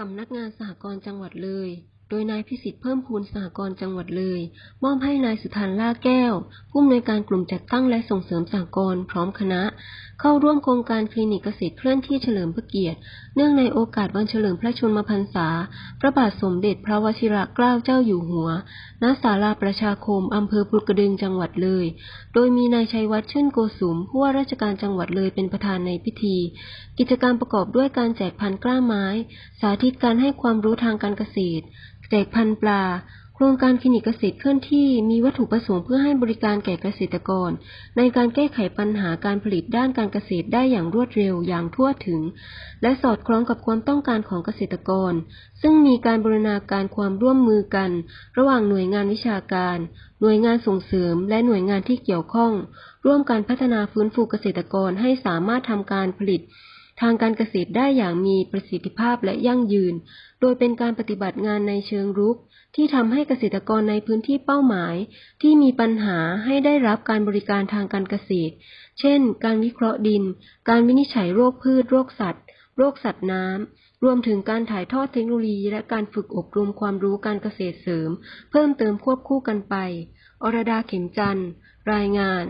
สำนักงานสหกรณ์จังหวัดเลย โดยนายพิสิทธิ์เพิ่มพูนสหกรณ์จังหวัดเลย มอบให้นายสุธันล่าแก้ว ผู้อำนวยการกลุ่มจัดตั้งและส่งเสริมสหกรณ์พร้อมคณะ เข้าร่วมโครงการคลินิกเกษตรเคลื่อนที่เฉลิมพระเกียรติ เนื่องในโอกาสวันเฉลิมพระชนมพรรษา พระบาทสมเด็จพระวชิรเกล้าเจ้าอยู่หัว ณศาลาประชาคมอำเภอภูกระดึงจังหวัดเลย โดยมีนายชัยวัฒน์ชื่นโกสุมผู้ว่าราชการจังหวัดเลยเป็นประธานในพิธี กิจกรรมประกอบด้วยการแจกพันธุ์กล้าไม้ สาธิตการให้ความรู้ทางการเกษตร แจกพันธุ์ปลา โครงการคลินิกเกษตรเคลื่อนที่มีวัตถุประสงค์เพื่อให้บริการแก่เกษตรกร ในการแก้ไขปัญหาการผลิตด้านการเกษตรได้อย่างรวดเร็วอย่างทั่วถึง และสอดคล้องกับความต้องการของเกษตรกร ซึ่งมีการบรณาการความร่วมมือกัน ระหว่างหน่วยงานวิชาการ หน่วยงานส่งเสริม และหน่วยงานที่เกี่ยวข้อง ร่วมกันพัฒนาฟื้นฟูเกษตรกรให้สามารถทำการผลิต ทางการเกษตรได้อย่างมีประสิทธิภาพและยั่งยืน โดยเป็นการปฏิบัติงานในเชิงรุก ที่ทำให้เกษตรกรในพื้นที่เป้าหมาย ที่มีปัญหาให้ได้รับการบริการทางการเกษตร เช่น การวิเคราะห์ดิน การวินิจฉัยโรคพืช โรคสัตว์ โรคสัตว์น้ำ รวมถึงการถ่ายทอดเทคโนโลยี และการฝึกอบรมความรู้การเกษตรเสริม เพิ่มเติมควบคู่กันไป อรดาเข็มจันทร์ รายงาน